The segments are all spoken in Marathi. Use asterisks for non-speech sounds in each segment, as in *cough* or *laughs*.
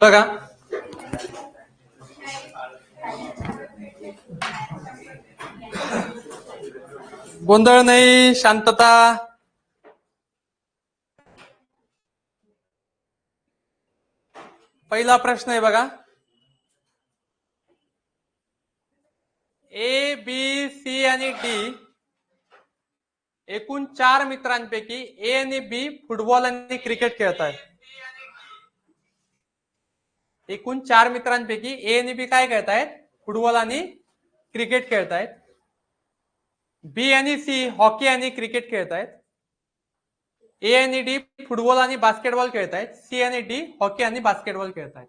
बघा. गोंधळ नाही शांतता. पहिला प्रश्न आहे बघा. ए बी सी आणि डी एकूण चार मित्रांपैकी ए आणि बी फुटबॉल आणि क्रिकेट खेळत आहेत एकूण चार मित्रांपैकी ए आणि बी काय खेळतायत? फुटबॉल आणि क्रिकेट खेळतायत. बी आणि सी हॉकी आणि क्रिकेट खेळतायत. ए आणि डी फुटबॉल आणि बास्केटबॉल खेळतायत. सी आणि डी हॉकी आणि बास्केटबॉल खेळतायत.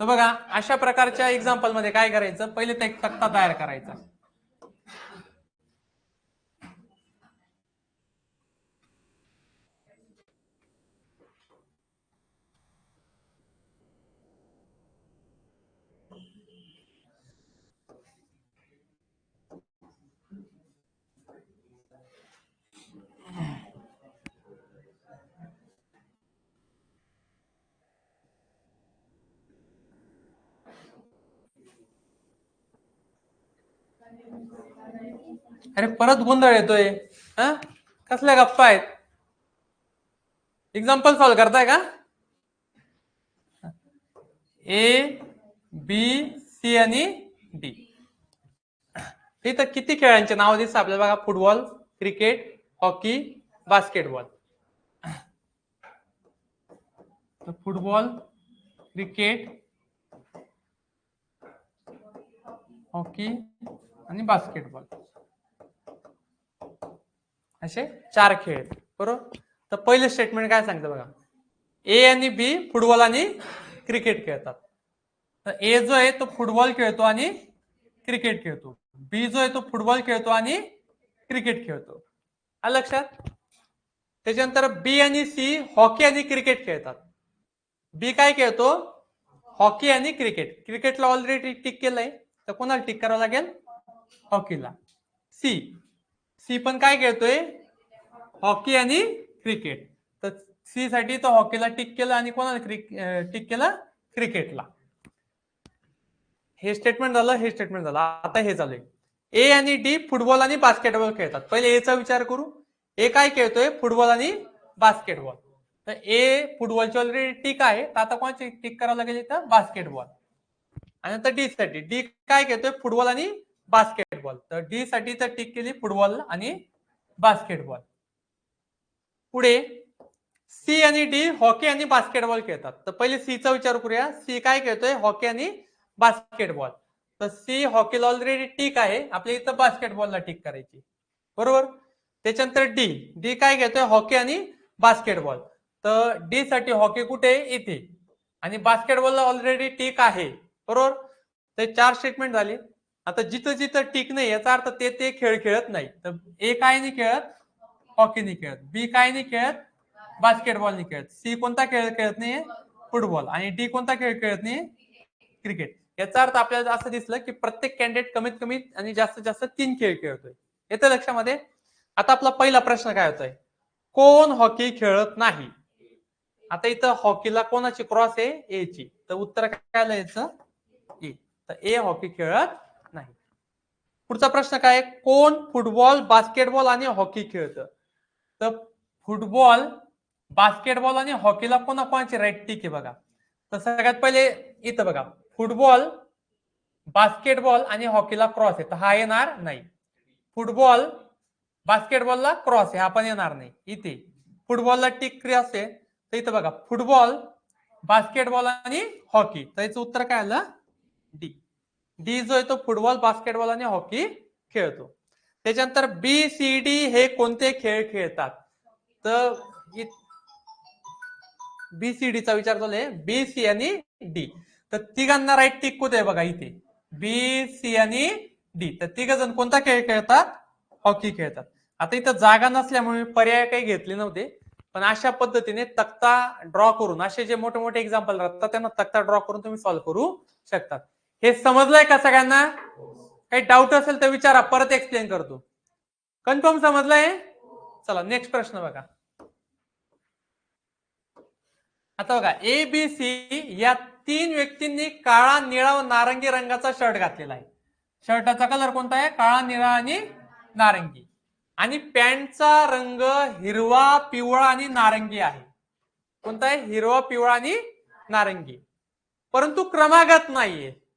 तर बघा अशा प्रकारच्या एक्झाम्पलमध्ये काय करायचं? पहिले ते एक तक्ता तयार करायचा. अरे परत गोंधळ येतोय हा? कसल्या गप्पा आहेत? एक्झाम्पल सॉल्व करताय का? ए बी सी आणि डी इथं किती खेळांचे नाव दिसत आपल्याला बघा? Football cricket hockey basketball football cricket hockey आणि बास्केटबॉल. असे चार खेळ आहेत बरोबर? तर पहिले स्टेटमेंट काय सांगतं बघा. ए आणि बी फुटबॉल आणि क्रिकेट खेळतात. तर ए जो आहे तो फुटबॉल खेळतो आणि क्रिकेट खेळतो. बी जो आहे तो फुटबॉल खेळतो आणि क्रिकेट खेळतो. लक्षात? त्याच्यानंतर बी आणि सी हॉकी आणि क्रिकेट खेळतात. बी काय खेळतो? हॉकी आणि क्रिकेट क्रिकेटला ऑलरेडी टिक केलंय. तर कोणाला टिक करावं लागेल? हॉकीला. सी. सी पण काय खेळतोय? हॉकी आणि क्रिकेट. तर सी साठी तो हॉकीला टिक केलं आणि कोणाला क्रिक टिक केलं? क्रिकेटला. हे स्टेटमेंट झालं हे स्टेटमेंट झालं. आता हे चालू आहे ए आणि डी फुटबॉल आणि बास्केटबॉल खेळतात. पहिले एचा विचार करू. ए काय खेळतोय? फुटबॉल आणि बास्केटबॉल. तर ए फुटबॉलची ऑलरेडी टिक आहे. तर आता कोणाची टिक करावं लागेल इथं? बास्केटबॉल. आणि आता डी साठी. डी काय खेळतोय? फुटबॉल आणि बास्केटबॉल. तर डी साठी तर टिक केली फुटबॉल आणि बास्केटबॉल. पुढे सी आणि डी हॉकी आणि बास्केटबॉल खेळतात. तर पहिले सीचा विचार करूया. सी काय खेळतोय? हॉकी आणि बास्केटबॉल तर सी हॉकीला ऑलरेडी टिक आहे. आपल्या इथं बास्केटबॉलला टिक करायची. बरोबर? त्याच्यानंतर डी डी काय घेतोय हॉकी आणि बास्केटबॉल तर डी साठी हॉकी कुठे? इथे. आणि बास्केटबॉलला ऑलरेडी टिक आहे. बरोबर? ते चार स्टेटमेंट झाली. आता जिथं जिथं टिक नाही याचा अर्थ ते ते खेळ खेळत नाही. तर ए काय नाही खेळत? हॉकी खेळत. बी काय नाही खेळत? बास्केटबॉल नाही खेळत. सी कोणता खेळ खेळत नाही? फुटबॉल. आणि डी कोणता खेळ खेळत नाही? क्रिकेट. याचा अर्थ आपल्याला असं दिसलं की प्रत्येक कॅन्डिडेट कमीत कमी आणि जास्तीत जास्त तीन खेळ खेळतोय. येतं लक्षामध्ये? आता आपला पहिला प्रश्न काय होतोय? कोण हॉकी खेळत नाही? आता इथं हॉकीला कोणाची क्रॉस आहे? ए ची. तर उत्तर काय लिहायचं? ए. तर ए हॉकी खेळत नाही. पुढचा प्रश्न काय कोण फुटबॉल बास्केटबॉल आणि हॉकी खेळतं? तर फुटबॉल बास्केटबॉल आणि हॉकीला कोणा कोणाची राईट टिक आहे बघा. तर सगळ्यात पहिले इथं बघा. फुटबॉल बास्केटबॉल आणि हॉकीला क्रॉस आहे. तर हा येणार नाही. फुटबॉल बास्केटबॉलला क्रॉस आहे. हा पण येणार नाही. इथे. फुटबॉलला टिक क्रॉस आहे. तर इथं बघा. फुटबॉल बास्केटबॉल आणि हॉकी. तर याचं उत्तर काय आलं? डी. डी जो आहे तो फुटबॉल बास्केटबॉल आणि हॉकी खेळतो. त्याच्यानंतर बी सी डी हे कोणते खेळ खेळतात? तर बी सी डी चा विचार चालू आहे. बी सी आणि डी तर तिघांना राईट टिक कुठे बघा इथे. बी सी आणि डी तर तिघ जण कोणता खेळ खेळतात? हॉकी खेळतात. आता इथं जागा नसल्यामुळे पर्याय काही घेतले नव्हते. पण अशा पद्धतीने तक्ता ड्रॉ करून असे जे मोठे मोठे एक्झाम्पल राहतात त्यांना तक्ता ड्रॉ करून तुम्ही सॉल्व्ह करू शकतात. हे समजलंय का सगळ्यांना? काही डाऊट असेल तर विचारा परत एक्सप्लेन करतो. कन्फर्म समजलंय? चला नेक्स्ट प्रश्न बघा. आता बघा ए बी सी या तीन व्यक्तींनी काळा निळा व नारंगी रंगाचा शर्ट घातलेला आहे. शर्टाचा कलर कोणता आहे? काळा निळा आणि नारंगी. आणि पॅन्टचा रंग हिरवा पिवळा आणि नारंगी आहे. कोणता आहे? हिरवा पिवळा आणि नारंगी. परंतु क्रमागत नाहीये.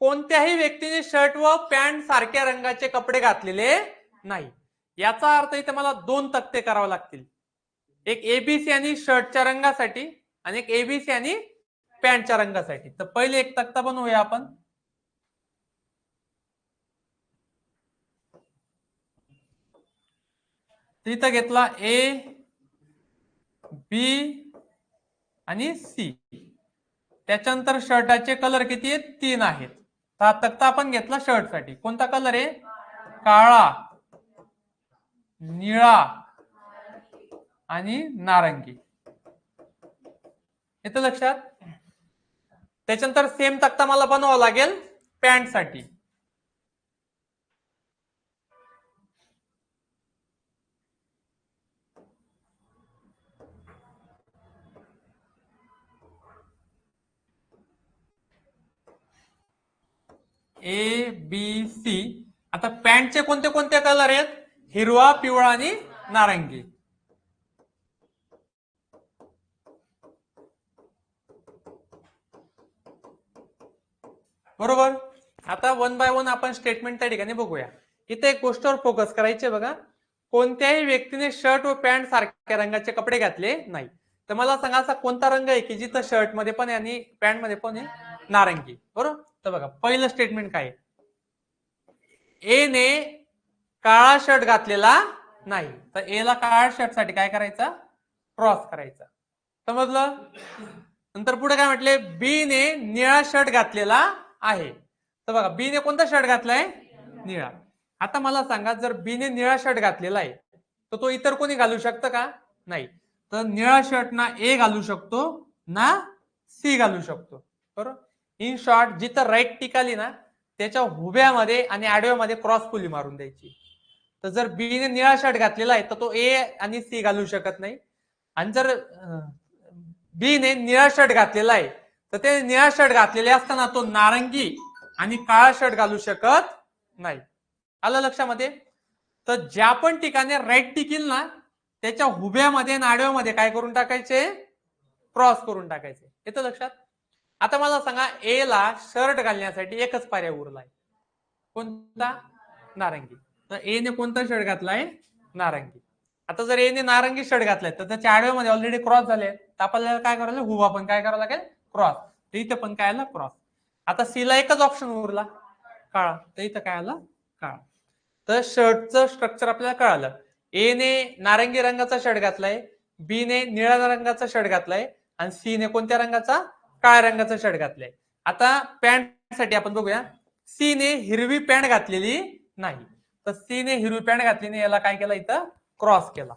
कोणत्याही व्यक्तीने शर्ट व पॅन्ट सारख्या रंगाचे कपडे घातलेले नाही. याचा अर्थ इथे मला दोन तक्ते करावे लागतील. एक एबीसी आणि शर्टच्या रंगासाठी आणि एक एबीसी आणि पॅन्टच्या रंगासाठी. तर पहिले एक तक्ता बनवूया आपण. तिथं घेतला ए बी आणि सी त्याच्यानंतर शर्टाचे कलर किती आहेत? तीन आहेत. तर हा तक्ता आपण घेतला शर्टसाठी. कोणता कलर आहे? काळा निळा आणि नारंगी. येतं लक्षात? त्याच्यानंतर सेम तक्ता मला बनवावा लागेल पॅन्टसाठी. ए बी सी आता पॅन्टचे कोणते कोणते कलर आहेत? हिरवा पिवळा आणि नारंगी. बरोबर? आता वन बाय वन आपण स्टेटमेंट त्या ठिकाणी बघूया. इथे एक गोष्टीवर फोकस करायचे बघा. कोणत्याही व्यक्तीने शर्ट व पॅन्ट सारख्या रंगाचे कपडे घातले नाही. तर मला सांगा असा कोणता रंग आहे की जिथं शर्टमध्ये पण आहे आणि पॅन्टमध्ये पण आहे? नारंगी. बरोबर? तर बघा पहिलं स्टेटमेंट काय? ए ने काळा शर्ट घातलेला नाही. तर ए ला काळा शर्टसाठी काय करायचा? क्रॉस करायचा. समजलं? नंतर पुढे काय म्हटले? बी ने निळा शर्ट घातलेला आहे. तर बघा बी ने कोणता शर्ट घातलाय? निळा. आता मला सांगा जर बी ने निळा शर्ट घातलेला आहे तर तो इतर कोणी घालू शकतं का? नाही. तर निळा शर्ट ना ए घालू शकतो ना सी घालू शकतो. बरोबर? इन शॉर्ट जिथं राईट टिक आली ना त्याच्या हुब्यामध्ये आणि आडव्यामध्ये क्रॉस पुली मारून द्यायची. तर जर बी ने निळा शर्ट घातलेला आहे तर तो ए आणि सी घालू शकत नाही. आणि जर बी ने निळा शर्ट घातलेला आहे तर ते निळा शर्ट घातलेले असताना तो नारंगी आणि काळा शर्ट घालू शकत नाही. आलं लक्षामध्ये? तर ज्या पण ठिकाणी राईट टिकील ना त्याच्या हुब्यामध्ये आणि आडव्यामध्ये काय करून टाकायचे? क्रॉस करून टाकायचे. येतं लक्षात? आता मला सांगा ए ला शर्ट घालण्यासाठी एकच पर्याय उरलाय. कोणता? नारंगी. तर ए ने कोणता शर्ट घातलाय? नारंगी. आता जर एने नारंगी शर्ट घातलाय तर त्याच्या आडव्यामध्ये ऑलरेडी क्रॉस झाले. तर आपल्याला काय करायला हुवा पण काय करावं लागेल? क्रॉस तर इथं पण काय आला? क्रॉस आता सी ला एकच ऑप्शन उरला. काळा. तर इथं काय आला? काळा. तर शर्टचं स्ट्रक्चर आपल्याला कळालं. ए ने नारंगी रंगाचा शर्ट घातलाय बी ने निळ्या रंगाचा शर्ट घातलाय आणि सी ने कोणत्या रंगाचा? काळ्या रंगाचा शर्ट घातलाय. आता पॅन्टसाठी आपण बघूया. सी ने हिरवी पॅन्ट घातलेली नाही. तर सी ने हिरवी पॅन्ट घातली नाही याला काय केलं इथं? क्रॉस केला.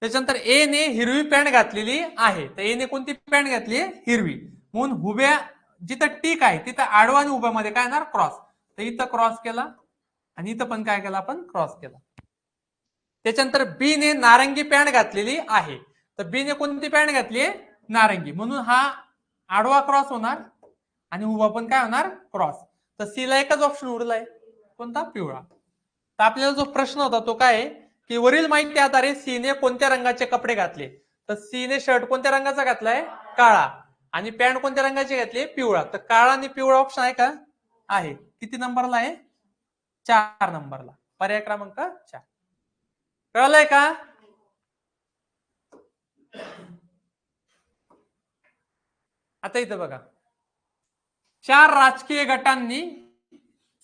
त्याच्यानंतर ए ने हिरवी पॅन्ट घातलेली आहे. तर ए ने कोणती पॅन्ट घातली? हिरवी. म्हणून हुब्या जिथं टीक आहे तिथं आडवा आणि उभ्यामध्ये काय येणार? क्रॉस. तर इथं क्रॉस केला. आणि इथं पण काय केला आपण? क्रॉस केला. त्याच्यानंतर बी ने नारंगी पॅन्ट घातलेली आहे. तर बी ने कोणती पॅन्ट घातली? नारंगी. म्हणून हा आडवा क्रॉस होणार आणि उभा पण काय होणार? क्रॉस. तर सी ला एकच ऑप्शन उरलाय. कोणता? पिवळा. तर आपल्याला जो प्रश्न होता तो काय की वरील माहिती आधारे सी ने कोणत्या रंगाचे कपडे घातले? तर सी ने शर्ट कोणत्या रंगाचा घातलाय? काळा. आणि पॅन्ट कोणत्या रंगाची घातली? पिवळा. तर काळा आणि पिवळा ऑप्शन आहे का? आहे. किती नंबरला आहे? चार नंबरला. पर्याय क्रमांक चार. कळलंय का? आता इथं बघा. चार राजकीय गटांनी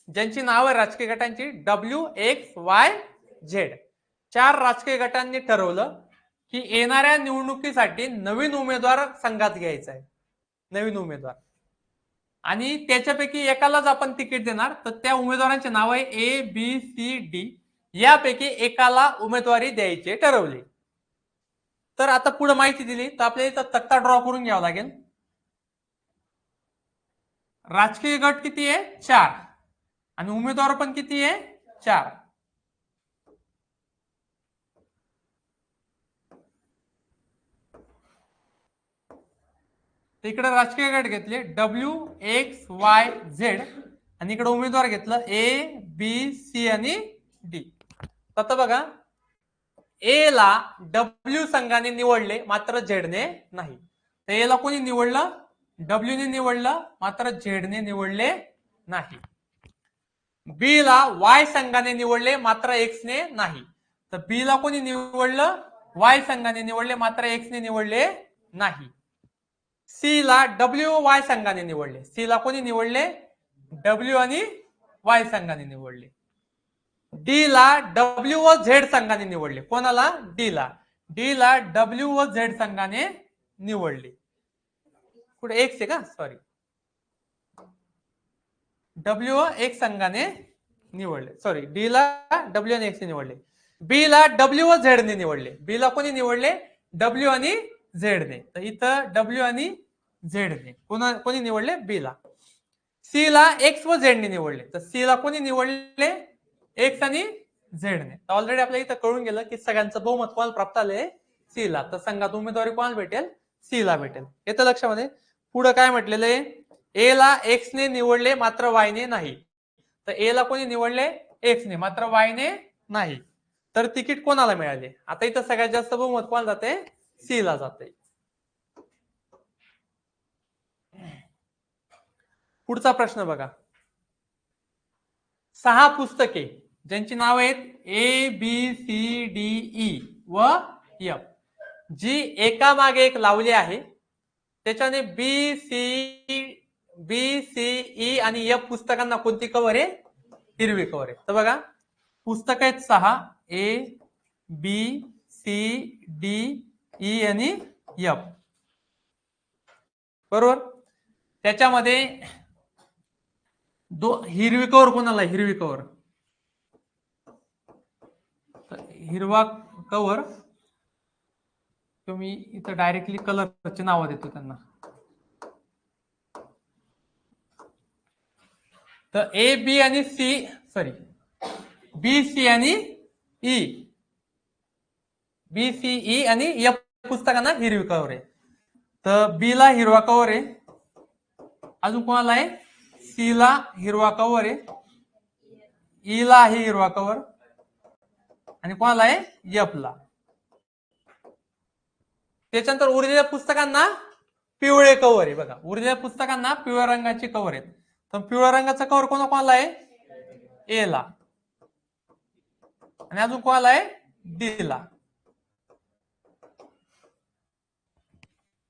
ज्यांची नावं राजकीय गटांची डब्ल्यू एक्स वाय झेड चार राजकीय गटांनी ठरवलं की येणाऱ्या निवडणुकीसाठी नवीन उमेदवार संघात घ्यायचा आहे. नवीन उमेदवार. आणि त्याच्यापैकी एकालाच आपण तिकीट देणार तर त्या उमेदवारांचे नाव आहे ए बी सी डी यापैकी एकाला उमेदवारी द्यायची ठरवली. तर आता पुढे माहिती दिली तर आपल्याला इथं तक्ता ड्रॉ करून घ्यावा लागेल. राजकीय गट किती आहे? चार. आणि उमेदवार पण किती आहे? चार. इकडे राजकीय गट घेतले. डब्ल्यू एक्स वाय झेड आणि इकडे उमेदवार घेतलं ए बी सी आणि डी आता बघा. ए ला डब्ल्यू संघाने निवडले मात्र झेडने नाही. तर ए ला कोणी निवडलं? डब्ल्यू ने निवडलं मात्र झेडने निवडले नाही. बी ला वाय संघाने निवडले मात्र एक्स ने नाही. तर बी ला कोणी निवडलं? वाय संघाने निवडले मात्र एक्स ने निवडले नाही. सी ला डब्ल्यू वाय संघाने निवडले. सी ला कोणी निवडले? डब्ल्यू आणि वाय संघाने निवडले. डी ला डब्ल्यू व झेड संघाने निवडले. कोणाला? डी ला. डी ला डब्ल्यू व झेड संघाने निवडले. कुठे एक्स आहे का? सॉरी डब्ल्यू एक संघाने निवडले. सॉरी डी ला डब्ल्यू आणि एक्स निवडले. बी ला डब्ल्यू व झेड ने निवडले. बी ला कोणी निवडले? डब्ल्यू आणि झेड ने. तर इथं डब्ल्यू आणि झेड ने. कोणा कोणी निवडले? बी ला. सी ला एक्स व झेड ने निवडले. तर सी ला कोणी निवडले? एक्स आणि झेड ने. ऑलरेडी आपल्या इथं कळून गेलं की सगळ्यांचं बहुमत कोणाला प्राप्त आलंय? सी ला. तर संघात उमेदवारी कोणाला भेटेल? सी ला भेटेल. येतं लक्षामध्ये? पुढं काय म्हटलेलं आहे? ए ला एक्स ने निवडले मात्र वायने नाही. तर ए ला कोणी निवडले? एक्स ने मात्र वायने नाही. तर तिकीट कोणाला मिळाले? आता इथं सगळ्यात जास्त बहुमत कोणाला जाते? सी ला जाते. पुढचा प्रश्न बघा. सहा पुस्तके ज्यांची नाव आहेत A B C D E व एफ जी एका मागे एक लावली आहे. त्याच्याने B C B C E आणि एफ पुस्तकांना कोणती कवर आहे? हिरवी कवर आहे. तर बघा पुस्तक आहेत सहा. A B C D E आणि एफ बरोबर? त्याच्यामध्ये दो हिरवी कवर कोणाला हिरवी कवर हिरवा कवर तुम्ही इथं डायरेक्टली कलरचे नाव देतो त्यांना. तर ए बी आणि सी सॉरी बी सी आणि ई बी सी ई आणि या पुस्तकांना हिरवी कवर आहे. तर बी ला हिरवा कवर आहे. अजून कोणाला आहे? सी ला हिरवा कवर आहे. ई ला आहे हिरवा कवर आणि कोणाला आहे? एफ ला. त्याच्यानंतर उरलेल्या पुस्तकांना पिवळे कवर आहे. बघा उरलेल्या पुस्तकांना पिवळ्या रंगाची कवर आहेत. तर पिवळ्या रंगाचा कवर कोणा कोणाला आहे? ए ला. आणि अजून कोणाला आहे? डी ला.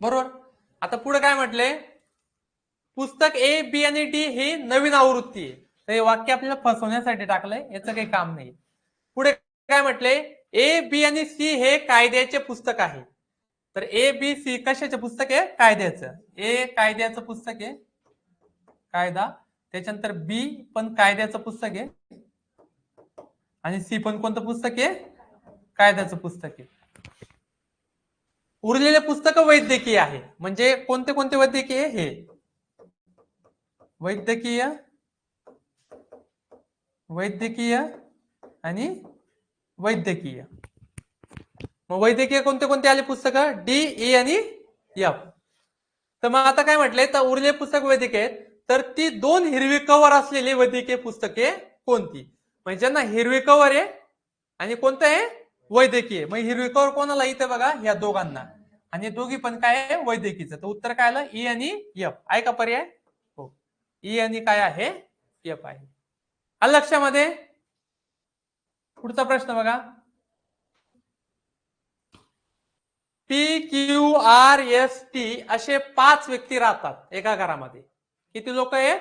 बरोबर? आता पुढे काय म्हटले? पुस्तक ए बी आणि डी ही नवीन आवृत्ती आहे. तर हे वाक्य आपल्याला फसवण्यासाठी टाकलंय. याचं काही काम नाही पुढे काय म्हटले? ए बी आणि सी हे कायद्याचे पुस्तक आहे. तर ए बी सी कशाचे पुस्तक आहे? कायद्याचं. ए कायद्याचं पुस्तक आहे. कायदा. त्याच्यानंतर बी पण कायद्याचं पुस्तक आहे. आणि सी पण कोणतं पुस्तक आहे? कायद्याचं पुस्तक आहे. उरलेले पुस्तक वैद्यकीय आहे. म्हणजे कोणते कोणते वैद्यकीय? हे. वैद्यकीय वैद्यकीय आणि वैद्यकीय. मग वैद्यकीय कोणते कोणते आले पुस्तकं? डी ई आणि एफ. तर मग आता काय म्हटलंय तर उरले पुस्तक वैद्यकीय आहेत. तर ती दोन हिरवी कवर असलेली वैद्यकीय पुस्तके कोणती? म्हणजे ज्यांना हिरवी कवर आहे आणि कोणतं आहे? वैद्यकीय. मग हिरवी कवर कोणाला इथे बघा? या दोघांना. आणि दोघी पण काय आहे? वैद्यकीचं तर उत्तर काय आलं? ई आणि एफ. आहे का पर्याय? हो. ई आणि काय आहे? एफ आहे. लक्षामध्ये? पुढचा प्रश्न बघा. P Q R S T असे पाच व्यक्ती राहतात एका घरामध्ये. किती लोक आहे?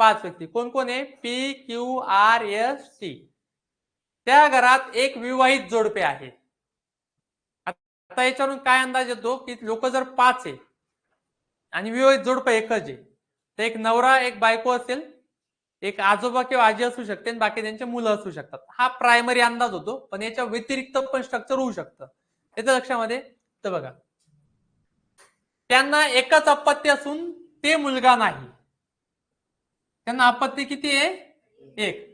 पाच व्यक्ती. कोण कोण आहे? P Q R S T त्या घरात एक विवाहित जोडपे आहे आता याच्यावरून काय अंदाज येतो? की लोक जर पाच आहे आणि विवाहित जोडपं एकच आहे तर एक नवरा एक बायको असेल एक आजोबा किंवा आजी असू शकते आणि बाकी त्यांचे मुलं असू शकतात. हा प्रायमरी अंदाज होतो पण याच्या व्यतिरिक्त पण स्ट्रक्चर होऊ शकतं. येतं लक्षामध्ये? तर बघा. त्यांना एकच अपत्य असून ते मुलगा नाही. त्यांना अपत्य किती आहे? एक.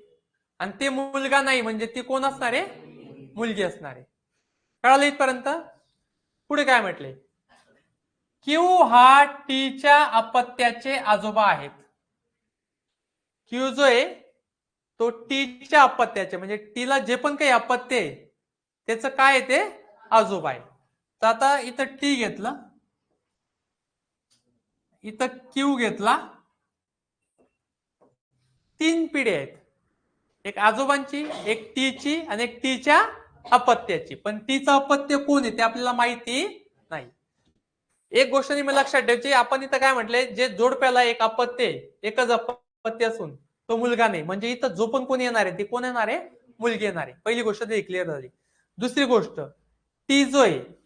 आणि ते मुलगा नाही म्हणजे ती कोण असणार आहे? मुलगी असणार आहे. कळालं इथपर्यंत? पुढे काय म्हटले? क्यू हा टीच्या अपत्याचे आजोबा आहेत. क्यू जो आहे तो टीच्या अपत्याचे म्हणजे टीला जे पण काही अपत्य आहे त्याचं काय आहे ते? आजोबा आहे. तर आता इथं टी घेतलं. इथं क्यू घेतला. तीन पिढी आहेत. एक आजोबांची एक टीची आणि एक टीच्या अपत्याची. पण टीचं अपत्य कोण आहे ते आपल्याला माहिती नाही. एक गोष्ट मी लक्षात ठेवायची आपण इथं काय म्हटलंय जे जोडप्याला एक अपत्य एकच अपत्य असून तो मुलगा नाही. म्हणजे इथं जो पण कोण येणार आहे ते कोण येणार आहे? मुलगी येणार आहे. पहिली गोष्ट ते क्लिअर झाली. दुसरी गोष्ट टी जो आहे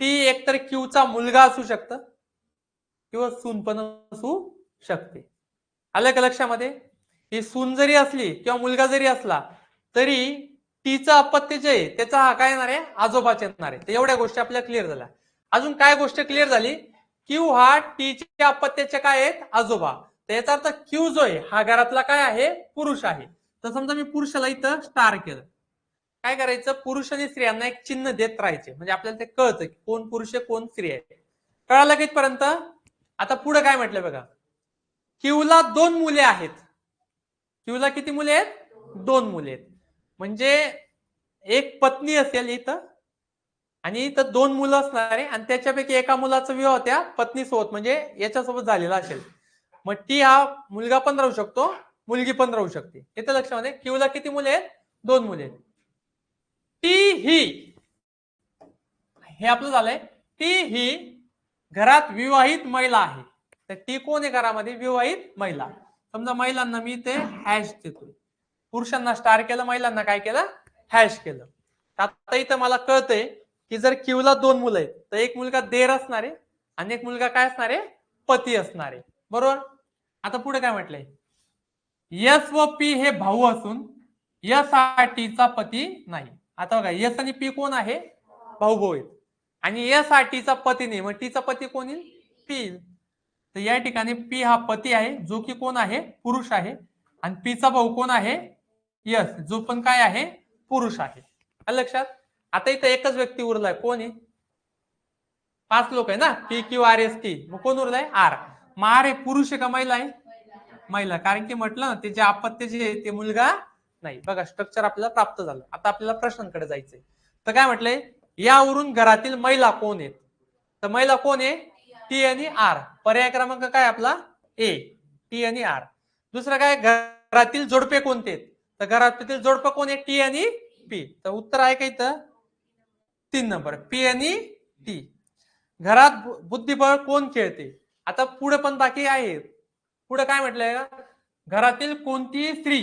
टी एकतर क्यूचा मुलगा असू शकतं किंवा सून पण असू शकते. आलं का लक्षामध्ये? ही सून जरी असली किंवा मुलगा जरी असला तरी टीचं अपत्य जे आहे त्याचा हा काय येणार आहे? आजोबाच येणार आहे. तर एवढ्या गोष्टी आपल्या क्लिअर झाल्या. अजून काय गोष्ट क्लिअर झाली? क्यू हा टीच्या अपत्याचे काय आहेत? आजोबा. तर याचा अर्थ क्यू जो आहे हा घरातला काय आहे? पुरुष आहे. तर समजा मी पुरुषाला इथं स्टार केलं. काय करायचं? पुरुष आणि स्त्रियांना एक चिन्ह देत राहायचे. म्हणजे आपल्याला ते कळतं की कोण पुरुष आहे कोण स्त्री आहे. कळालं का आता पुढे काय म्हटलं बघा. क्यूला दोन मुले आहेत. क्यूला किती मुले आहेत? दोन मुले आहेत. म्हणजे एक पत्नी असेल इथं आणि इथं दोन मुलं असणार आहे आणि त्याच्यापैकी एका मुलाचा विवाह त्या पत्नीसोबत म्हणजे याच्यासोबत झालेला असेल. मग टी हा मुलगा पण राहू शकतो मुलगी पण राहू शकते. इथं लक्षामध्ये? क्यूला किती मुले आहेत? दोन मुले आहेत. टी ही. हे आपलं झालंय. टी ही घरात विवाहित महिला आहे. तर टी कोण आहे घरामध्ये? विवाहित महिला. समजा महिलांना मी ते हॅश देतोय. पुरुषांना स्टार केलं महिलांना काय केलं? हॅश केलं. आता इथं मला कळतंय की जर क्यूला दोन मुलं आहेत तर एक मुलगा देर असणार आहे आणि एक मुलगा काय असणार आहे? पती असणार आहे. बरोबर? आता पुढे काय म्हटलंय? यस व पी हे भाऊ असून यस हा टीचा पती नाही. आता बघा यस आणि पी कोण आहे? भाऊभाऊ आहेत. आणि यस हा टीचा पती नाही. मग टीचा पती कोण येईल? पी येईल. तर या ठिकाणी पी हा पती आहे. जो की कोण आहे? पुरुष आहे. आणि पीचा भाऊ कोण आहे? यस जो पण काय आहे? पुरुष आहे. लक्षात? आता इथं एकच व्यक्ती उरलाय. कोण आहे? पाच लोक आहे ना? P Q R S T मग कोण उरलाय? आर मग आर हे पुरुष आहे का महिला आहे? महिला. कारण की म्हटलं ना ते जे आपत्य जे आहे ते मुलगा नाही. बघा स्ट्रक्चर आपल्याला प्राप्त झालं. आता आपल्याला प्रश्नांकडे जायचंय. तर काय म्हटलंय? यावरून घरातील महिला कोण आहेत? तर महिला कोण आहे? टी आणि आर पर्याय क्रमांक काय आपला? ए टी आणि आर दुसरं काय? घरातील जोडपे कोणते आहेत? तर घरातील जोडपं कोण आहे टी आणि पी तर उत्तर आहे का इथं? तीन नंबर. पी आणि टी घरात बुद्धिबळ कोण खेळते? आता पुढे पण बाकी आहे पुढे काय म्हटलंय? घरातील कोणतीही स्त्री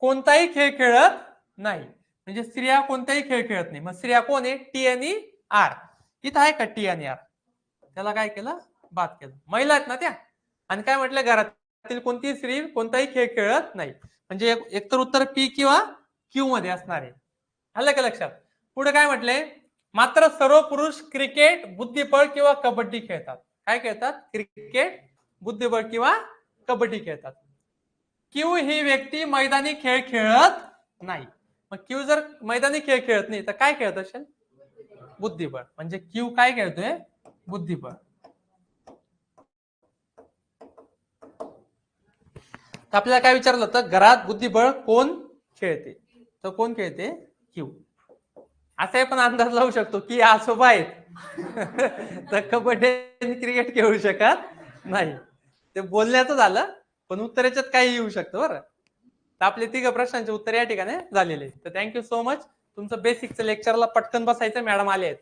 कोणताही खेळ खेळत नाही. म्हणजे स्त्रिया कोणताही खेळ खेळत नाही. मग स्त्रिया कोण आहे? टी आणि आर. इथं आहे का टी आणि आर? त्याला काय केलं? बाद केलं. महिला आहेत ना त्या? आणि काय म्हटलं? घरातील कोणतीही स्त्री कोणताही खेळ खेळत नाही. म्हणजे एकतर उत्तर पी किंवा क्यू मध्ये असणार आहे. आलं का लक्षात? पुढे काय म्हटलंय? मात्र सर्व पुरुष क्रिकेट बुद्धिबळ किंवा कबड्डी खेळतात. काय खेळतात? क्रिकेट बुद्धिबळ किंवा कबड्डी खेळतात. क्यू ही व्यक्ती मैदानी खेळ खेळत नाही. मग क्यू जर मैदानी खेळ खेळत नाही तर काय खेळत असेल? बुद्धिबळ. म्हणजे क्यू काय खेळतोय? बुद्धिबळ. तर आपल्याला काय विचारलं होतं घरात बुद्धिबळ कोण खेळते? तर कोण खेळते? क्यू. असाही पण अंदाज लावू शकतो की आसोबा आहेत. *laughs* तर कबड्डी आणि क्रिकेट खेळू शकत नाही. ते बोलण्याचं झालं. पण उत्तर याच्यात काही येऊ शकतं बरं. तर आपले तिघ प्रश्नांचे उत्तर या ठिकाणी झालेले तर थँक्यू सो मच तुमचं बेसिकचं लेक्चरला पटकन बसायचं मॅडम आले आहेत.